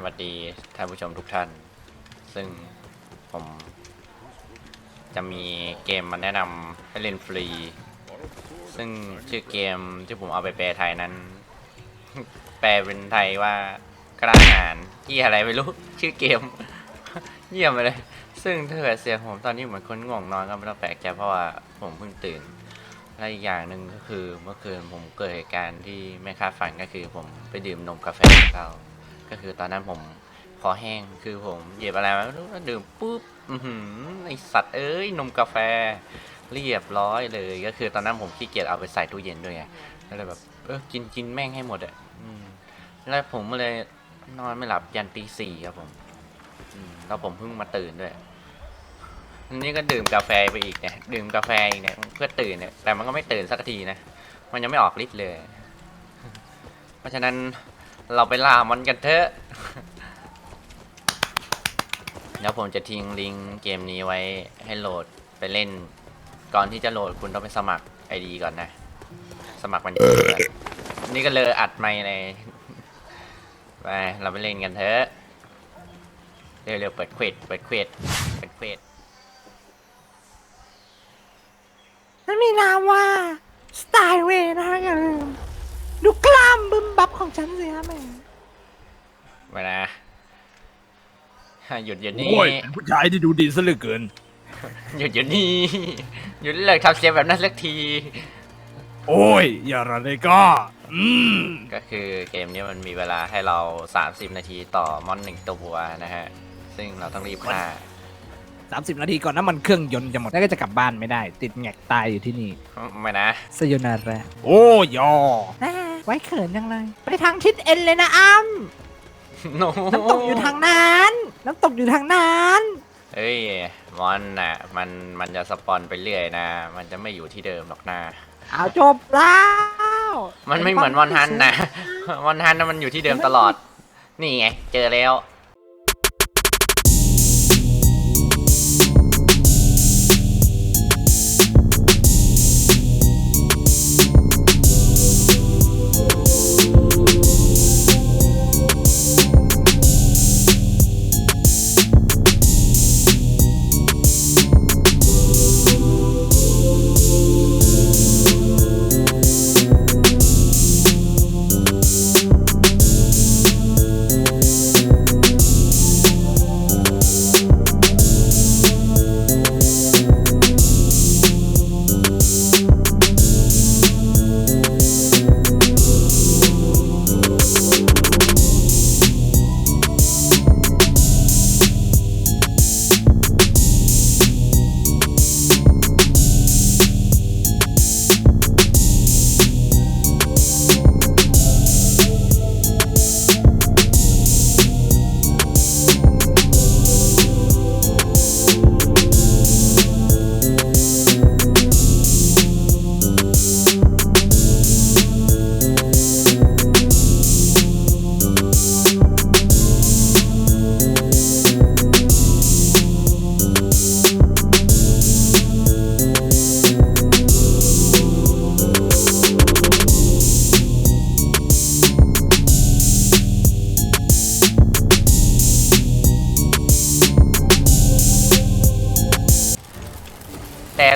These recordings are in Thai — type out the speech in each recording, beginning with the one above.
สวัสดีท่านผู้ชมทุกท่าน ซึ่งผมจะมีเกมมาแนะนำให้เล่นฟรี ซึ่งชื่อเกมที่ผมเอาไปแปลไทยนั้น แปลเป็นไทยว่ากระหารที่อะไรไม่รู้ ชื่อเกม เยี่ยมไปเลย ซึ่งถ้าเกิดเสียงผมตอนนี้เหมือนคนง่วงนอนก็ไม่ต้องแปลกใจเพราะว่าผมเพิ่งตื่น และอีกอย่างหนึ่งก็คือเมื่อคืนผมเกิดเหตุการณ์ที่ไม่คาดฝันก็คือผมไปดื่มนมกาแฟของเขา ก็คือตอนนั้นผมคอแห้งคือผมเหยียบอะไรมาไม่รู้แล้วดื่มปุ๊บอือหือไอสัตว์เอ้ยนมกาแฟ เรียบร้อยเลย ก็คือตอนนั้นผมขี้เกียจเอาไปใส่ตู้เย็นด้วยไงก็เลยแบบเออกินกินแม่งให้หมดอะอืมแล้วผมเลยนอนไม่หลับยันตีสี่ครับผมอืมแล้วผมเพิ่งมาตื่นด้วยอันนี้ก็ดื่มกาแฟไปอีกเนี่ยดื่มกาแฟอีกเนี่ยเพื่อตื่นเนี่ยแต่มันก็ไม่ตื่นสักทีนะมันยังไม่ออกฤทธิ์เลย เพราะฉะนั้น เราไปล่ามันกันเถอะ แล้วผมจะทิ้งลิงก์เกมนี้ไว้ให้โหลดไปเล่น ก่อนที่จะโหลดคุณต้องไปสมัครไอดีก่อนนะ สมัครบันนี่ก็เลยอัดไม่เลยไปเราไปเล่นกันเถอะเร็วๆเปิดเควสเปิดเควสเปิดเควสมันมีนามว่าสไตล์เวนะอย่าลืม ดูกล้ามบึมบับของฉันสิฮะแม่มานะหยุดหยุดนี่โอ้ยเป็นผู้ชายที่ดูดีซะเหลือเกิน หยุดหยุดนี่หยุดเลิกทำเสียงแบบนั้นสักทีโอ้ย อย่าระเลยก็ อืม ก็คือเกมนี้มันมีเวลาให้เรา 30 นาทีต่อมอนหนึ่งตัวนะฮะ ซึ่งเราต้องรีบฆ่า 30 นาทีก่อนน้ำมันเครื่องยนต์จะหมดแล้วก็จะกลับบ้านไม่ได้ ติดแงกตายอยู่ที่นี่ไม่นะ สยนาระโอ้ยอไว้เขินยังเลย ไปทางทิศเอ็นเลยนะอ้ำโนน้ำตกอยู่ทางนั้น น้ำตกอยู่ทางนั้นเฮ้ยมอนน่ะมันมันจะสปอนไปเรื่อยนะ มันจะไม่อยู่ที่เดิมหรอกนะเอาจบแล้วมันไม่เหมือนมอนฮันนะมอนฮันนะมันอยู่ที่เดิมตลอด นี่ไงเจอแล้ว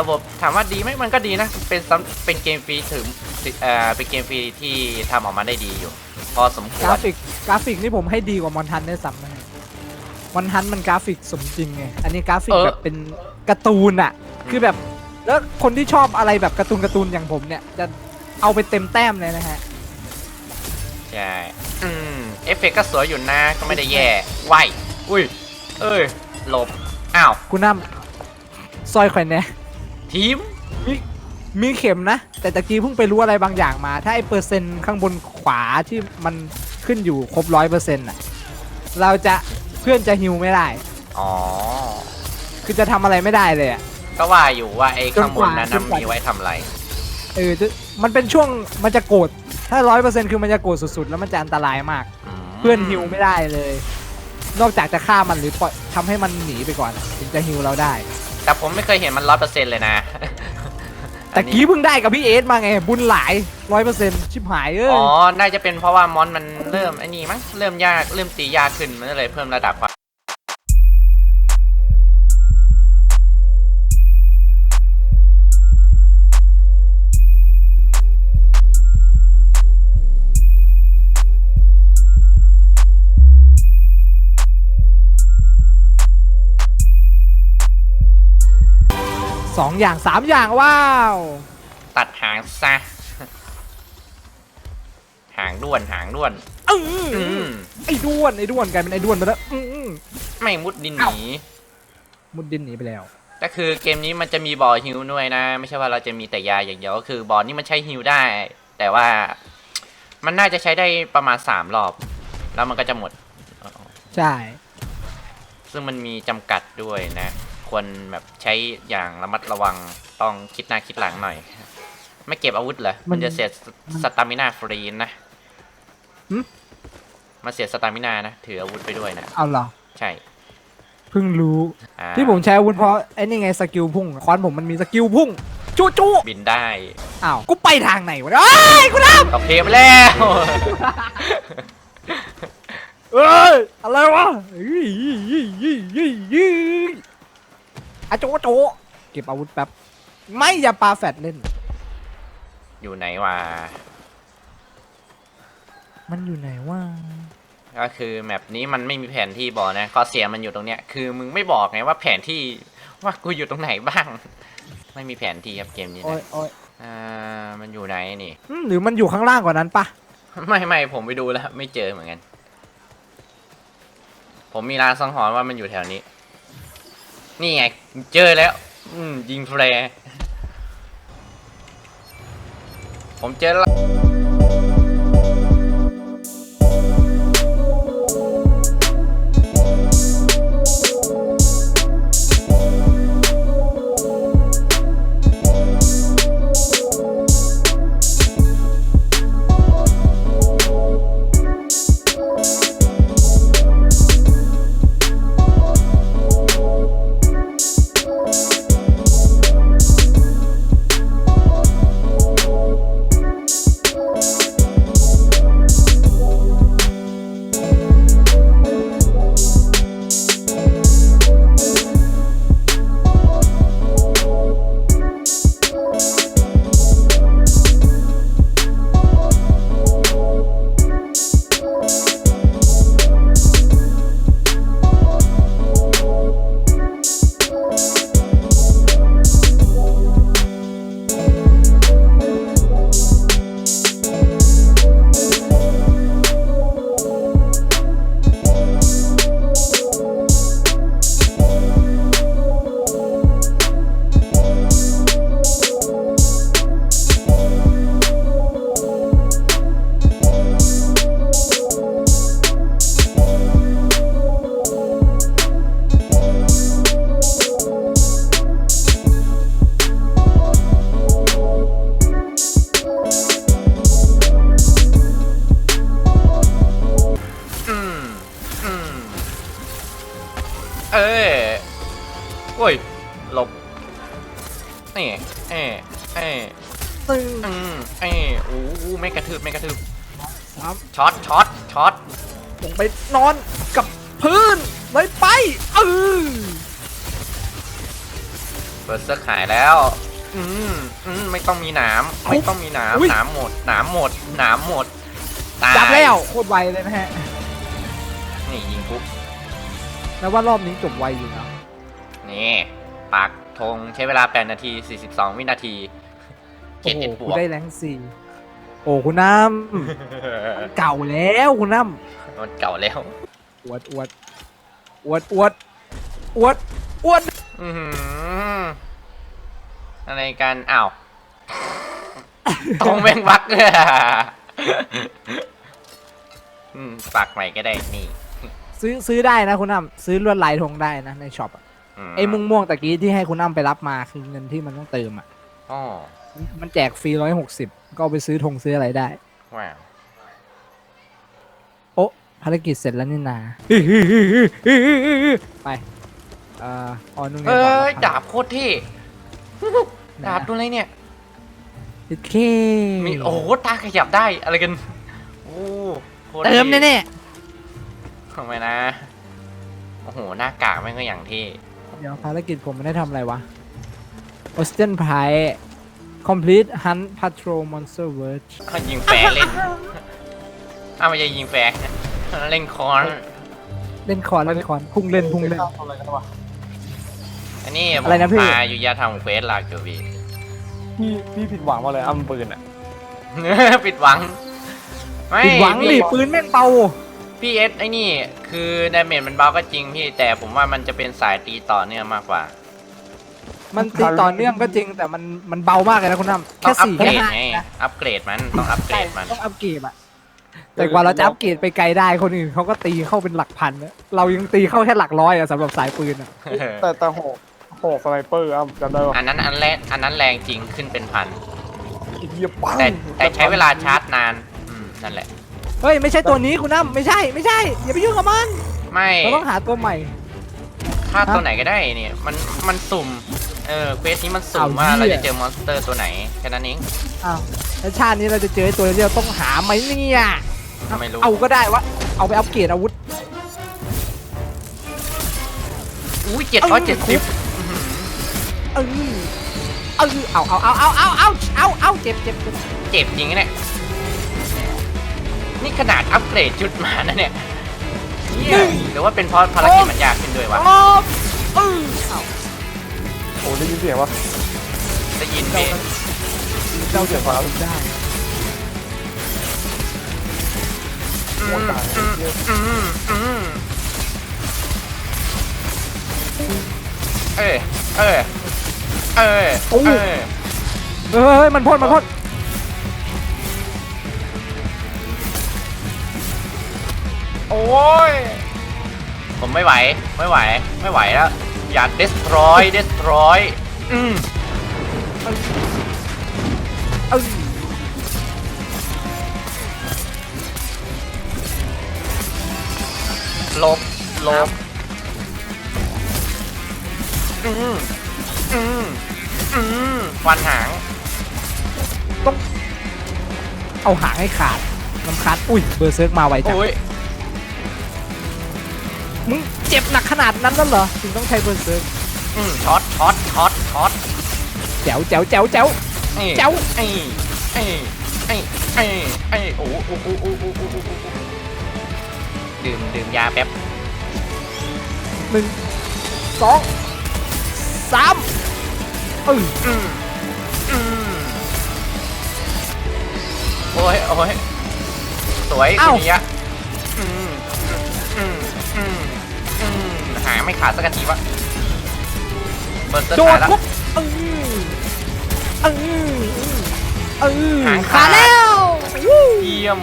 ระบบถามว่าดีไหมมันก็ดีนะ เป็นซ้ำเป็นเกมฟรีถึงเอ่อเป็นเกมฟรีที่ทำออกมาได้ดีอยู่ พอสมคกวรารฟิกกราฟิกนี่ผมให้ดีกว่ามอนทันได้วยซ้ำนะฮะมอนทันมันกราฟิกสมจริงไงอันนี้กราฟิกเออ แบบเป็นการ์ตูนอะคือแบบแล้วคนที่ชอบอะไรแบบการ์ตูนการ์ตูนอย่างผมเนี่ยจะเอาไปเต็มแต้มเลยนะฮะใช่อืมเอฟเฟกต์ก็สวยอยู่นะก็ไม่ได้แย่ไหวอุ้ย เอ้ยหลบ อ้าว คุณน้ำซอยข่อยแน่ ทีมมีมีเข็มนะ แต่ตะกี้เพิ่งไปรู้อะไรบางอย่างมา ถ้าไอเปอร์เซ็นต์ข้างบนขวาที่มันขึ้นอยู่ครบร้อยเปอร์เซ็นต์ะเราจะเพื่อนจะฮิวไม่ได้ อ๋อ คือจะทำอะไรไม่ได้เลยอะก็ว่าอยู่ว่าไอ้ข้างบนนั้นจนกว่ามีไว้ทำอะไร เออจะมันเป็นช่วงมันจะโกรธถ้าร้อยเปอร์เซ็นต์คือมันจะโกรธสุดๆ แล้วมันจะอันตรายมากมเพื่อนฮิวไม่ได้เลย นอกจากจะฆ่ามันหรือปล่อยทำให้มันหนีไปก่อน ถึงจะฮิวเราได้ แต่ผมไม่เคยเห็นมันร้อยเปอร์เซ็นต์เลยนะ แต่กี้เพิ่งได้กับพี่เอสมาไง บุญหลายร้อยเปอร์เซ็นต์ชิบหายเอ้ยอ๋อ น่าจะเป็นเพราะว่ามอนมันเริ่มไอ้นี่มั้ง เริ่มยาก เริ่มตียากขึ้น มันก็เลยเพิ่มระดับความ สองอย่างสามอย่างว้าว ตัดหางซะ หางด้วนหางด้วน อืมอืมไอ้ด้วนไอ้ด้วนกลายเป็นไอ้ด้วนไปแล้วอืมไม่มุดดินหเอ้านี มุดดินหนีไปแล้ว ก็คือเกมนี้มันจะมีบอลฮิวด้วยนะ ไม่ใช่ว่าเราจะมีแต่ยาอย่างเดียวก็คือบอลนี่มันใช้ฮิวได้ แต่ว่า มันน่าจะใช้ได้ประมาณสามรอบ แล้วมันก็จะหมด ใช่ ซึ่งมันมีจำกัดด้วยนะ ควรแบบใช้อย่างระมัดระวังต้องคิดหน้าคิดหลังหน่อย ไม่เก็บอาวุธเหรอ มันจะเสียสตามินาฟรีนะมันเสียสตามินานะ ถืออาวุธไปด้วยนะ เอาเหรอ ใช่เพิ่งรู้ อ่าที่ผมใช้อาวุธเพราะไอ้นี่ไงสกิลพุ่งคอนผมมันมีสกิลพุ่งจู้จู้บินได้อ้าวกูไปทางไหนวะเนี่ยเอ้ยกูทตกเพลไปแล้วำเอ้ยอะไรวะเอ้ยยี่ยี่ยี่ยี่ยี่ อะโจโจเก็บอาวุธแป๊บ ไม่อย่าปาแฟดเล่น อยู่ไหนวะ มันอยู่ไหนวะก็คือแมปนี้มันไม่มีแผนที่บอกนะข้อเสียมันอยู่ตรงเนี้ย คือมึงไม่บอกไงว่าแผนที่ว่ากูอยู่ตรงไหนบ้าง ไม่มีแผนที่ครับเกมนี้โอ้ยนะโอ้ยอ่ามันอยู่ไหนนี่ อืมหรือมันอยู่ข้างล่างกว่านั้นปะไม่ไม่ผมไปดูแล้ว ไม่เจอเหมือนกัน ผมมีร้านสังหรณ์ว่ามันอยู่แถวนี้ นี่ไง เจอแล้ว อืมยิงแฟร์ผมเจอแล้ว หลบนี่เอ้เอ้ตึงอืมเอ้โอ้โหไม่กระทืบไม่กระทืบสามช็อตช็อตช็อตลงไปนอนกับพื้นเลยไปเออเปิดเสื้อขายแล้ว อืมอืมไม่ต้องมีหนามไม่ต้องมีหนามหนามหมดหนามหมดหนามหมดตายจับแล้วโคตรไวเลยนะฮะนี่ยิงปุ๊บแล้วว่ารอบนี้จบไวอยู่นะนี่ ปักธงใช้เวลา 8 นาที 42 วินาทีเจ็โอ้ดโหเจ็ดบกูวก ได้แรงสี่โอ้คุณน้ำ เก่าแล้วคุณน้มันเก่าแล้วำอวดอวดอวดอวดอวดอวดอือหืออะไรกัน อ้าวตรงแม่งบัก อืมปักใหม่ก็ได้ นี่ ซื้อซื้อได้นะคุณน้ำซื้อลวดลายธงได้นะในช็อปอะ ไอ้ม่วงม่วงๆตะกี้ที่ให้คุณน้ำไปรับมาคือเงินที่มันต้องเติมอะ อ๋อมันแจกฟรีร้อยหกสิบก็เอาไปซื้อธงซื้ออะไรได้ ว้าวโอ้ภารกิจเสร็จแล้วนี่นา ไปเอ่ออ๋อนู่นไงเอ้บอกย แล้วดาบโคตรเท่ไหนดาบอะตัวอะไรเนี่ย โอเคมีโอ้โหตาขยับได้อะไรกัน โอ้โคตรเติมดีแน่ทำไมนะ โอ้โห หน้ากากแม่งก็อย่างที่ๆ เดี๋ยวภารกิจผมไม่ได้ทำอะไรวะ Austin Price Complete Hunt Patrol Monster World เขายิงแฟร์เล่นอ้าวไม่ใช่ยิงแฟร์เล่นคอน เล่นคอนเล่นคอนพุ่งเล่นพุ่งเล่น อะไรกันวะอันนี้ผมอะไรนะพี่ พาอยู่ยาทำเควสหลักอยู่พี่พี่พี่ผิดหวังมาเลยอ้ำปืนอะปิดหวัง ไม่ผิดหวังพี่ดิปืนแม่งเบา พี่เอสไอ้นี่คือดาเมจมันเบาก็จริงพี่แต่ผมว่ามันจะเป็นสายตีต่อเนื่องมากกว่า มันตีต่อเนื่องก็จริงแต่มันมันเบามากเลยนะคุณน้ำต้อแค่งอัปสี่เกรแค่ดห้าไงนะอัปเกรดมันต้องอัปเกรดมัน ต้องอัพเกรดอะแต่กว่าเราจะอัพเกรดไปไกลได้คนอื่นเขาก็ตีเข้าเป็นหลักพันนะเรายังตีเข้าแค่หลักร้อยอะสำหรับสายปืนอะแต่แต่โหโหสไนเปอร์อ้ำจำได้ปะอันนั้นอันแรกอันนั้นแรงจริงขึ้นเป็นพัน อีกเหี้ยปังแต่แต่ใช้เวลาชาร์จนานอืมนั่นแหละเเฮ้ยไม่ใช่ตัวนี้คุณน้ำไม่ใช่ไม่ใช่อย่าไปยุ่งกับมันไม่เราต้องหาตัวใหม่ ฆ่าตัวไหนก็ได้เนี่ยมันมันสุ่มเออเควสนี้มันสุ่มว่าเราจะเจอมอนสเตอร์ตัวไหนแค่นั้นเองอ้าวแล้วชาตินี้เราจะเจอตัวที่เราต้องหาไหมเนี่ยไม่รู้เอาก็ได้วะเอาไปอัพเกรดอาวุธอุ้ยเจ็ดร้อยเจ็ดสิบเออเออเอาเอาเอาเอาเอาเอาเอาเจ็บเจ็บเจ็บจริงเนี่ย นี่ขนาดอัปเกรดชุดมานะเนี่ยเหี้ยหรือว่าเป็นเพราะภารกิจมันยากขึ้นด้วยวะ โอ้เออเอาโอ้ได้ยินเสียงปะได้ยินพี่เจ้าเสียความได้โอ้ตายเหี้ยอืมอืมเอ้ยเอ้ยเอ้ยเอ้ยเฮ้ยมันพ่นมันพ่น อ้ย ผมไม่ไหว ไม่ไหว ไม่ไหวแล้ว อย่า destroy destroy อืมเออลบลบอืมอืมอืมฟันหางเอาหางให้ขาดลำคัดอุ้ย เบอร์เซิร์กมาไวจัง โอ้ย มึงเจ็บหนักขนาดนั้นแล้วเหรอถึงต้องใช้เบอร์เซิร์กอืมช็อตช็อตช็อตช็อตแจ๋วแจ๋วแจ๋วแจ๋วอ้ยเจ้าไอ้ไอ้ไอ้ไอ้ไอ้โอ้โอ้โอ้โอ้โอ้โอ้โอ้โอ้ดื่มดื่มยาแป๊บหนึ่งสองสามเอออืมอืมโอ้ยโอ้ยสวยคุณนี้อื ไม่ขาดสักทีวะเบิร์ดเตอร์โดขานแล้วปุ๊บเออเออเออหางขาขาดดแล้ววู้เยี่ยม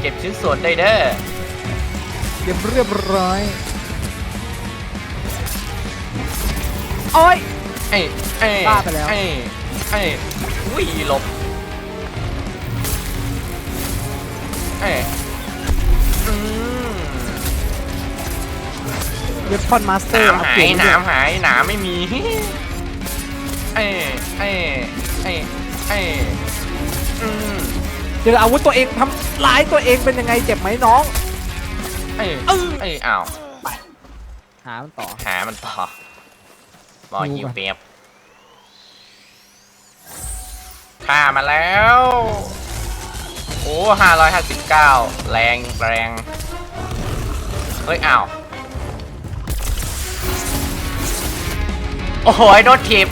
เก็บชิ้นส่วนได้เด้อเรียบเรียบร้อยโอ้ยไอ้ไอ้บ้าไปแล้วไอ้ไอ้อุ้ยหลบไอ้อืม เว็บพอนมาสเตหอร์นามหายหนามหายหนามไม่มีไอ้ไอ้ไอ้ไอ้อืมเจออาวุธตัวเองทำร้ายตัวเองเป็นยังไงเจ็บไหมน้องไอ้เออไอ้อ้าวหามันต่อ หามันต่อรอหิหิววก่อนเปียบฆ่ามาแล้ว โอ้ห้าร้อยห้าสิบเก้าแรงแรง เฮ้ยอ้าว โอ้โหโดนถีบ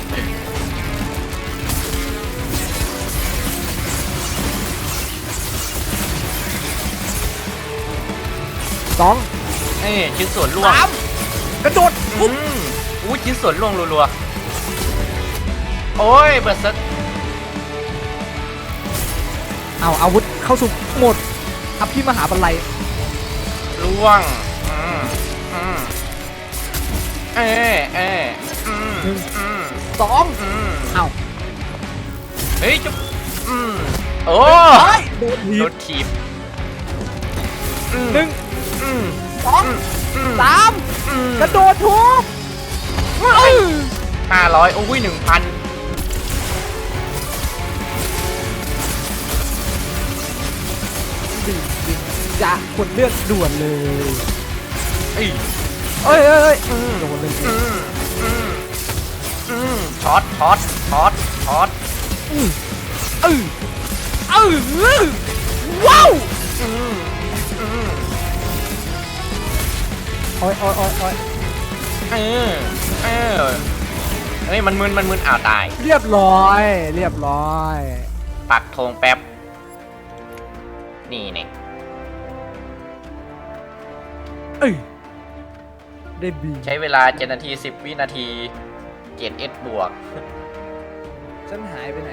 สองนี่ชิ้นส่วนล่วงสามกระโดดอืมอู้ชิ้นส่วนล่วงรัวๆ โอ้ยเบิร์ดเซตเอาอาวุธเข้าสู่โหมดอัพพี่มหาบันไลยล่วง อืมอืมเอ้ยเอ้ยอืม หนึ่งสองเอาเฮ้ยจุ๊บโอ้โดนทีโดนทีบหนึ่งสองสามกระโดดทุบห้าร้อยโอ้ยหนึ่งพันดีจะคนเลือกด่วนเลย เอ้ยเอ้ยเอ้ยโดนเลย ช็อตช็อตช็อตช็อตอือเออเออว้าวอืมอืมโอ้ยโอ้ยโอ้ยโอ้ยเออเออเฮ้ยมันมึนมันมึนอ้าวตาย เรียบร้อย เรียบร้อย ปักธงแป๊บ นี่เนี่ยเอ้ยได้บี ใช้เวลา7นาที10วินาที 7 s บวก ฉันหายไปไหน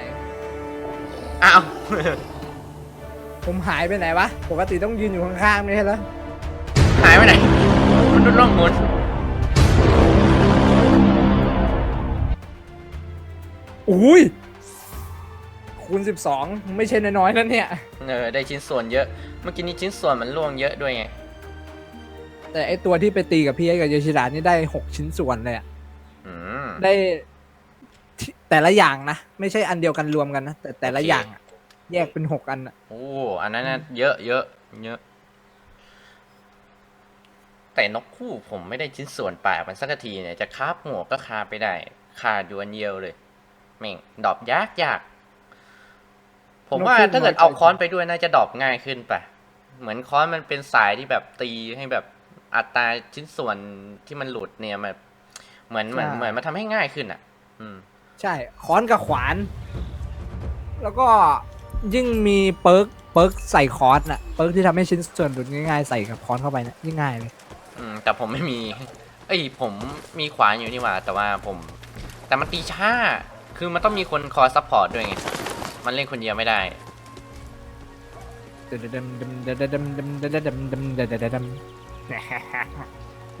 อ้าว ผมหายไปไหนวะ ปกติต้องยืนอยู่ข้างๆไม่ใช่เหรอหายไปไหนมันดุดล่องหมุนอุ้ย คูณ 12 ไม่ใช่น้อยๆนั่นเนี่ย เออได้ชิ้นส่วนเยอะ เมื่อกี้นี้ชิ้นส่วนมันล่วงเยอะด้วยไง แต่ไอตัวที่ไปตีกับพี่ไอ้กับโยชิดะนี่ได้ 6 ชิ้นส่วนเลยอะอืม ได้ที่แต่ละอย่างนะ ไม่ใช่อันเดียวกันรวมกันนะ แต่แต่ละโอเค อย่างอะแยกเป็น6อันอะโอ้อันนั้นน่ะเยอะเยอะเยอะ แต่นกคู่ผมไม่ได้ชิ้นส่วนป่ากมันสักทีเนี่ย จะคาบหัวก็คาบไปได้คาดอยู่อันเดียวเลยแม่งดรอปยากยาก ผมว่าถ้าเกิดเอาค้อนไปด้วยน่าจะดรอปง่ายขึ้นป่ะเหมือนค้อนมันเป็นสายที่แบบตีให้แบบอัตราชิ้นส่วนที่มันหลุดเนี่ยแบบ เหมือนเหมือนเหมือนมันทำให้ง่ายขึ้นอะ อืม ใช่ค้อนกับขวาน แล้วก็ยิ่งมีเปิร์กเปิร์กใส่ค้อนอะเปิร์กที่ทำให้ชิ้นส่วนหลุดง่ายๆใส่กับค้อนเข้าไปเนะยิ่งง่ายเลย อืม แต่ผมไม่มี เอ้ย ผมมีขวานอยู่นี่หว่า แต่ว่าผม แต่มันตีช้า คือมันต้องมีคนคอยซัพพอร์ตด้วยไง มันเล่นคนเดียวไม่ได้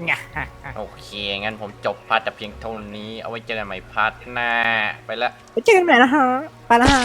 ดดดมดดดมดดดมดดดดดดมโอเค งั้นผมจบพาร์ทแต่เพียงเท่านี้ เอาไว้เจอกันใหม่พาร์ทหน้า ไปละ ไปเจอกันใหม่นะฮะ ไปละฮะ